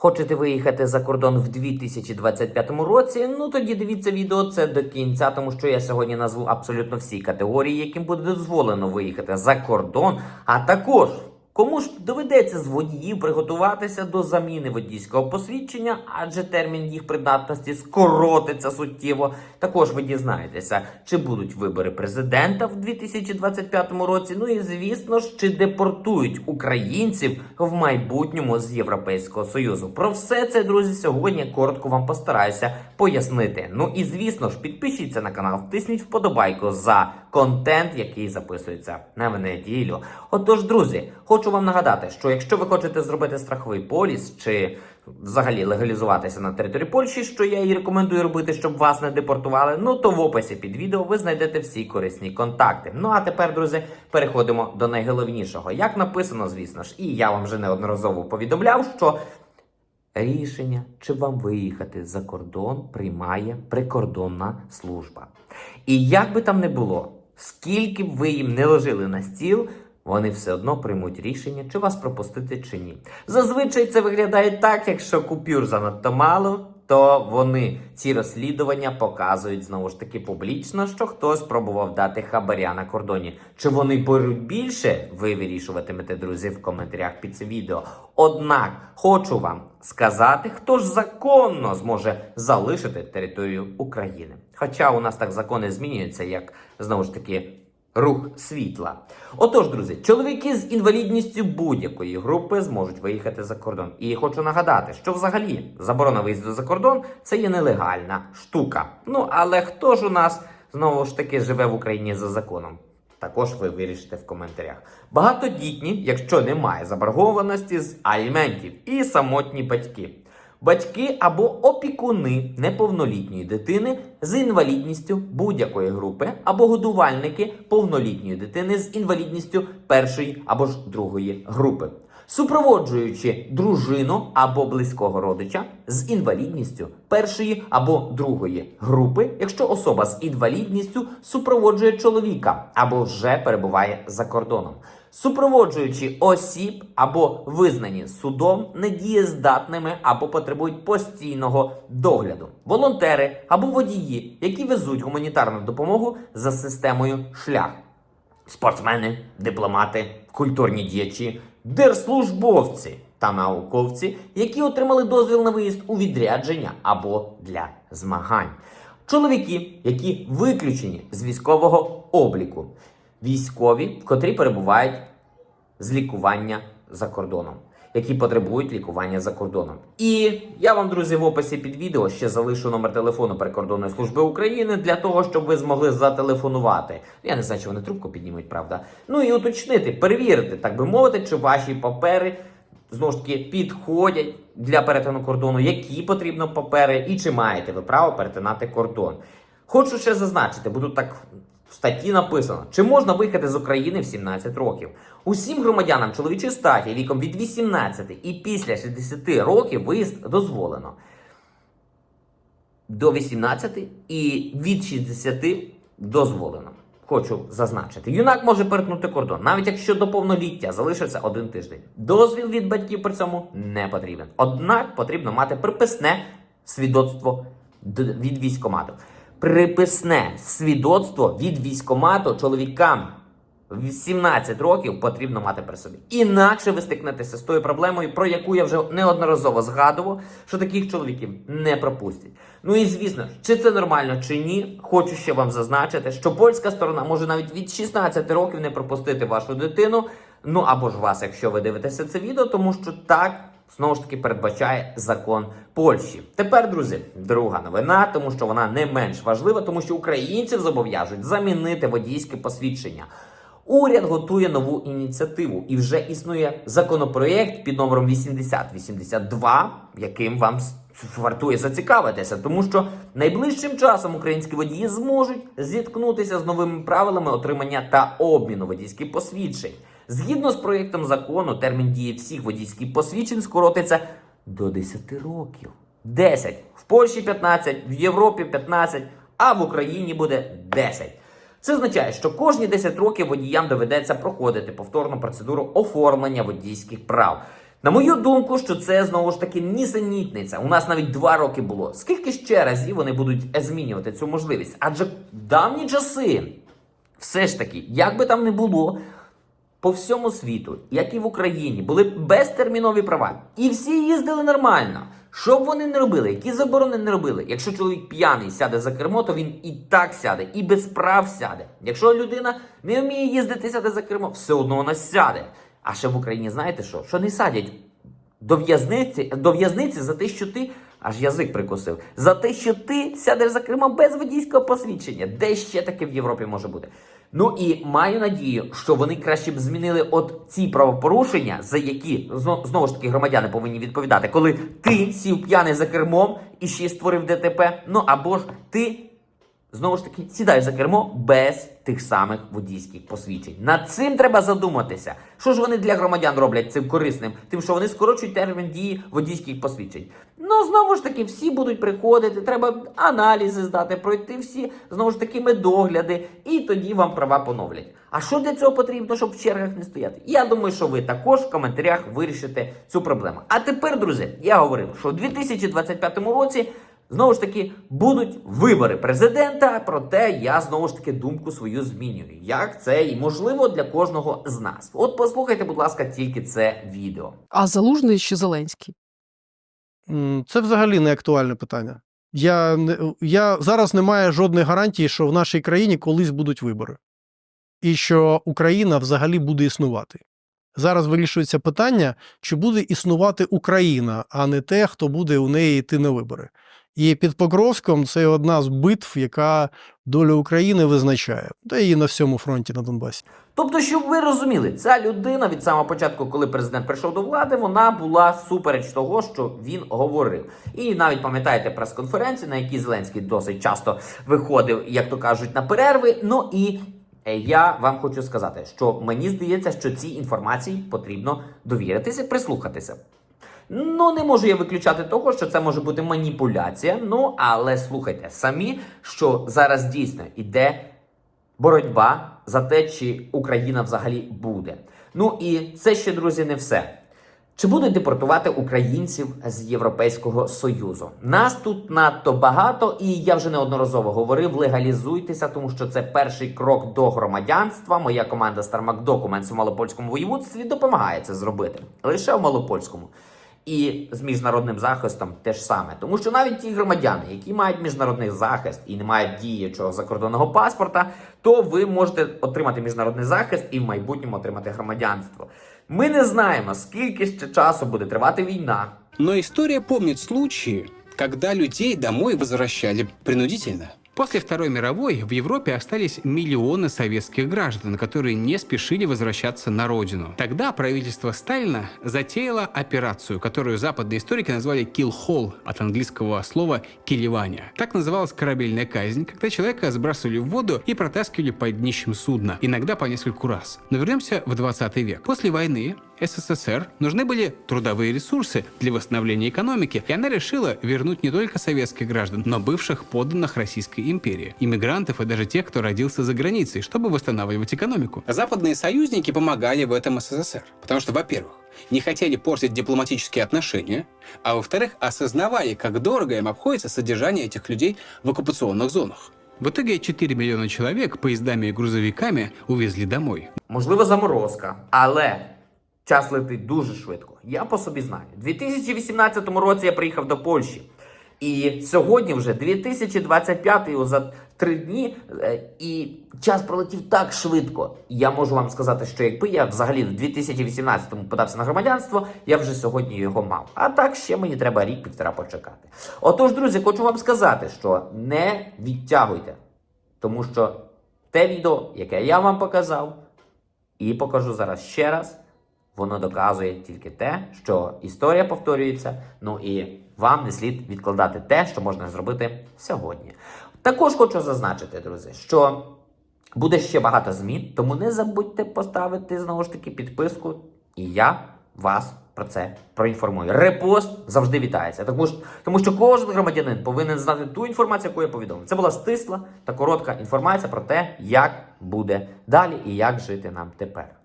Хочете виїхати за кордон в 2025 році? Ну тоді дивіться відео це до кінця, тому що я сьогодні назву абсолютно всі категорії, яким буде дозволено виїхати за кордон. А також кому ж доведеться з водіїв приготуватися до заміни водійського посвідчення, адже термін їх придатності скоротиться суттєво. Також ви дізнаєтеся, чи будуть вибори президента в 2025 році. Ну і звісно ж, чи депортують українців в майбутньому з Європейського союзу. Про все це, друзі, сьогодні коротко вам постараюся пояснити. Ну і звісно ж, підпишіться на канал, втисніть вподобайку за контент, який записується на неділю. Отож, друзі, хочу вам нагадати, що якщо ви хочете зробити страховий поліс чи взагалі легалізуватися на території Польщі, що я і рекомендую робити, щоб вас не депортували. Ну то в описі під відео ви знайдете всі корисні контакти. Ну а тепер, друзі, переходимо до найголовнішого. Як написано, звісно ж, і я вам вже неодноразово повідомляв, що. Рішення, чи вам виїхати за кордон, приймає прикордонна служба. І як би там не було, скільки б ви їм не ложили на стіл, вони все одно приймуть рішення, чи вас пропустити, чи ні. Зазвичай це виглядає так, якщо купюр занадто мало, то вони ці розслідування показують знову ж таки публічно, що хтось пробував дати хабаря на кордоні. Чи вони беруть більше, ви вирішуватимете, друзі, в коментарях під цим відео. Однак хочу вам сказати, хто ж законно зможе залишити територію України. Хоча у нас так закони змінюються, як знову ж таки. Рух світла. Отож, друзі, чоловіки з інвалідністю будь-якої групи зможуть виїхати за кордон. І хочу нагадати, що взагалі заборона виїзду за кордон це є нелегальна штука. Ну але хто ж у нас знову ж таки живе в Україні за законом? Також ви вирішите в коментарях. Багатодітні, якщо немає заборгованості з аліментів, і самотні батьки. Батьки або опікуни неповнолітньої дитини з інвалідністю будь-якої групи, або годувальники повнолітньої дитини з інвалідністю першої або ж другої групи, супроводжуючи дружину або близького родича з інвалідністю першої або другої групи, якщо особа з інвалідністю супроводжує чоловіка або вже перебуває за кордоном. Супроводжуючи осіб або визнані судом недієздатними або потребують постійного догляду, волонтери або водії, які везуть гуманітарну допомогу за системою шлях, спортсмени, дипломати, культурні діячі, держслужбовці та науковці, які отримали дозвіл на виїзд у відрядження або для змагань. Чоловіки, які виключені з військового обліку, військові, котрі перебувають з лікування за кордоном, які потребують лікування за кордоном. І я вам, друзі, в описі під відео ще залишу номер телефону прикордонної служби України для того, щоб ви змогли зателефонувати. Я не знаю, чи вони трубку піднімуть, правда. Ну і уточнити, перевірити, так би мовити, чи ваші папери. Знову ж таки підходять для перетину кордону, які потрібно папери, і чи маєте ви право перетинати кордон. Хочу ще зазначити, тут так в статті написано, чи можна виїхати з України в 17 років. Усім громадянам чоловічої статі віком від 18 і після 60 років виїзд дозволено. До 18 і від 60 дозволено. Хочу зазначити, юнак може перетнути кордон, навіть якщо до повноліття залишиться один тиждень. Дозвіл від батьків при цьому не потрібен. Однак потрібно мати приписне свідоцтво від військомату. Приписне свідоцтво від військомату чоловікам в 17 років потрібно мати при собі. Інакше ви стикнетеся з тою проблемою, про яку я вже неодноразово згадував, що таких чоловіків не пропустять. Ну і звісно, чи це нормально, чи ні, хочу ще вам зазначити, що польська сторона може навіть від 16 років не пропустити вашу дитину. Ну або ж вас, якщо ви дивитеся це відео, тому що так. Знову ж таки передбачає закон Польщі. Тепер, друзі, друга новина, тому що вона не менш важлива, тому що українців зобов'яжуть замінити водійське посвідчення. Уряд готує нову ініціативу і вже існує законопроєкт під номером 8082, яким вам вартує зацікавитися, тому що найближчим часом українські водії зможуть зіткнутися з новими правилами отримання та обміну водійських посвідчень. Згідно з проєктом закону, термін дії всіх водійських посвідчень скоротиться до 10 років. 10. В Польщі 15, в Європі 15, а в Україні буде 10. Це означає, що кожні 10 років водіям доведеться проходити повторну процедуру оформлення водійських прав. На мою думку, що це знову ж таки нісенітниця. У нас навіть два роки було. Скільки ще разів вони будуть змінювати цю можливість? Адже в давні часи, все ж таки, як би там не було, по всьому світу, як і в Україні, були безтермінові права. І всі їздили нормально. Що б вони не робили, які заборони не робили. Якщо чоловік п'яний сяде за кермо, то він і так сяде, і без прав сяде. Якщо людина не вміє їздити, сяде за кермо, все одно вона сяде. А ще в Україні знаєте що? Що не садять до в'язниці, до в'язниці за те, що ти аж язик прикусив, за те, що ти сядеш за кермо без водійського посвідчення. Де ще таке в Європі може бути? Ну і маю надію, що вони краще б змінили от ці правопорушення, за які зно- знову ж таки громадяни повинні відповідати, коли ти сів п'яний за кермом і ще й створив ДТП. Ну або ж ти знову ж таки сідаєш за кермо без тих самих водійських посвідчень. Над цим треба задуматися. Що ж вони для громадян роблять цим корисним? Тим, що вони скорочують термін дії водійських посвідчень. Ну знову ж таки, всі будуть приходити, треба аналізи здати, пройти всі знову ж таки медогляди, і тоді вам права поновлять. А що для цього потрібно, щоб в чергах не стояти? Я думаю, що ви також в коментарях вирішите цю проблему. А тепер, друзі, я говорив, що у 2025 році. Знову ж таки, будуть вибори президента, проте я знову ж таки думку свою змінюю. Як це і можливо для кожного з нас. От послухайте, будь ласка, тільки це відео. А Залужний чи Зеленський? Це взагалі не актуальне питання. Я, не- я зараз немає жодної гарантії, що в нашій країні колись будуть вибори, і що Україна взагалі буде існувати. Зараз вирішується питання, чи буде існувати Україна, а не те, хто буде у неї йти на вибори. І під Покровськом це одна з битв, яка долю України визначає, та і на всьому фронті на Донбасі. Тобто, щоб ви розуміли, ця людина від самого початку, коли президент прийшов до влади, вона була супереч того, що він говорив. І навіть пам'ятаєте прес-конференції, на які Зеленський досить часто виходив, як то кажуть, на перерви. Ну і е, я вам хочу сказати, що мені здається, що цій інформації потрібно довіритися, прислухатися. Ну, не можу я виключати того, що це може бути маніпуляція. Ну, але слухайте самі, що зараз дійсно іде боротьба за те, чи Україна взагалі буде. Ну і це ще, друзі, не все. Чи будуть депортувати українців з Європейського Союзу? Нас тут надто багато, і я вже неодноразово говорив: легалізуйтеся, тому що це перший крок до громадянства. Моя команда Starmac Documents у Малопольському воєводстві допомагає це зробити лише в Малопольському. І з міжнародним захистом теж саме, тому що навіть ті громадяни, які мають міжнародний захист і не мають діючого закордонного паспорта, то ви можете отримати міжнародний захист і в майбутньому отримати громадянство. Ми не знаємо, скільки ще часу буде тривати війна. Но история помнит случаи, когда людей домой возвращали принудительно. После Второй мировой в Европе остались миллионы советских граждан, которые не спешили возвращаться на родину. Тогда правительство Сталина затеяло операцию, которую западные историки назвали «kill hall» от английского слова «килевание». Так называлась корабельная казнь, когда человека сбрасывали в воду и протаскивали под днищем судна, иногда по нескольку раз. Но вернемся в 20 век. После войны СССР нужны были трудовые ресурсы для восстановления экономики, и она решила вернуть не только советских граждан, но бывших подданных Российской империи, иммигрантов и даже тех, кто родился за границей, чтобы восстанавливать экономику. Западные союзники помогали в этом СССР, потому что, во-первых, не хотели портить дипломатические отношения, а во-вторых, осознавали, как дорого им обходится содержание этих людей в оккупационных зонах. В итоге 4 миллиона человек поездами и грузовиками увезли домой. Можливо, заморозка, але час летить дуже швидко. Я по собі знаю. У 2018 році я приїхав до Польщі. І сьогодні вже 2025 за три дні, е, і час пролетів так швидко. Я можу вам сказати, що якби я взагалі в 2018-му подався на громадянство, я вже сьогодні його мав. А так ще мені треба рік-півтора почекати. Отож, друзі, хочу вам сказати, що не відтягуйте, тому що те відео, яке я вам показав, і покажу зараз ще раз. Воно доказує тільки те, що історія повторюється. Ну і вам не слід відкладати те, що можна зробити сьогодні. Також хочу зазначити, друзі, що буде ще багато змін, тому не забудьте поставити знову ж таки підписку, і я вас про це проінформую. Репост завжди вітається, тому що, тому що кожен громадянин повинен знати ту інформацію, яку я повідомив. Це була стисла та коротка інформація про те, як буде далі і як жити нам тепер.